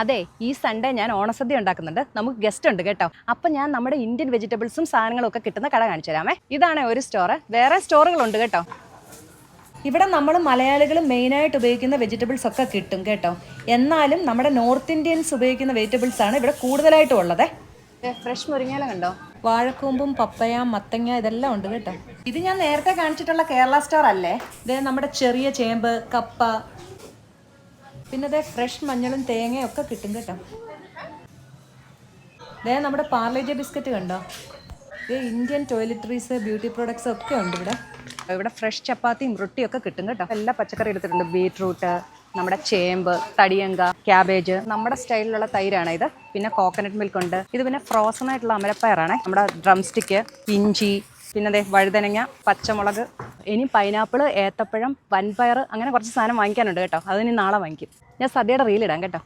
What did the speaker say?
അതെ ഈ സൺഡേ ഞാൻ ഓണസദ്യ ഉണ്ടാക്കുന്നുണ്ട്. നമുക്ക് ഗസ്റ്റ് ഉണ്ട് കേട്ടോ. അപ്പം ഞാൻ നമ്മുടെ ഇന്ത്യൻ വെജിറ്റബിൾസും സാധനങ്ങളും ഒക്കെ കിട്ടുന്ന കട കാണിച്ചു തരാമേ. ഇതാണ് ഒരു സ്റ്റോർ വേറെ സ്റ്റോറുകളുണ്ട് കേട്ടോ. ഇവിടെ നമ്മൾ മലയാളികൾ മെയിനായിട്ട് ഉപയോഗിക്കുന്ന വെജിറ്റബിൾസ് ഒക്കെ കിട്ടും കേട്ടോ. എന്നാലും നമ്മുടെ നോർത്ത് ഇന്ത്യൻസ് ഉപയോഗിക്കുന്ന വെജിറ്റബിൾസ് ആണ് ഇവിടെ കൂടുതലായിട്ടും ഉള്ളത്. ഫ്രഷ് മുരിങ്ങയില കണ്ടോ? വാഴക്കൂമ്പും പപ്പയ മത്തങ്ങ ഇതെല്ലാം ഉണ്ട് കേട്ടോ. ഇത് ഞാൻ നേരത്തെ കാണിച്ചിട്ടുള്ള കേരള സ്റ്റോർ അല്ലേ? ഇത് നമ്മുടെ ചെറിയ ചേമ്പ് കപ്പ പിന്നെ ഇതേ ഫ്രഷ് മഞ്ഞളും തേങ്ങയും ഒക്കെ കിട്ടും കേട്ടോ. ദേ നമ്മുടെ പാർലേജ് ബിസ്ക്കറ്റ് കണ്ടോ? ഇത് ഇന്ത്യൻ ടോയ്ലറ്ററീസ് ബ്യൂട്ടി പ്രോഡക്ട്സ് ഒക്കെ ഉണ്ട് ഇവിടെ. ഇവിടെ ഫ്രഷ് ചപ്പാത്തിയും റൊട്ടിയും ഒക്കെ കിട്ടും കേട്ടോ. എല്ലാ പച്ചക്കറി എടുത്തിട്ടുണ്ട്. ബീട്രൂട്ട് നമ്മുടെ ചേമ്പ് തടിയങ്ക ക്യാബേജ് നമ്മുടെ സ്റ്റൈലിലുള്ള തൈരാണ് ഇത്. പിന്നെ കോക്കനട്ട് മിൽക്ക് ഉണ്ട്. ഇത് പിന്നെ ഫ്രോസൺ ആയിട്ടുള്ള അമരപ്പയറാണ്. നമ്മുടെ ഡ്രംസ്റ്റിക്ക് ഇഞ്ചി പിന്നെ അതെ വഴുതനങ്ങ പച്ചമുളക് ഇനി പൈനാപ്പിൾ ഏത്തപ്പഴം വൻപയർ അങ്ങനെ കുറച്ച് സാധനം വാങ്ങിക്കാനുണ്ട് കേട്ടോ. അതിന് നാളെ വാങ്ങിക്കും. ഞാൻ സദ്യയുടെ റീലിടാം കേട്ടോ.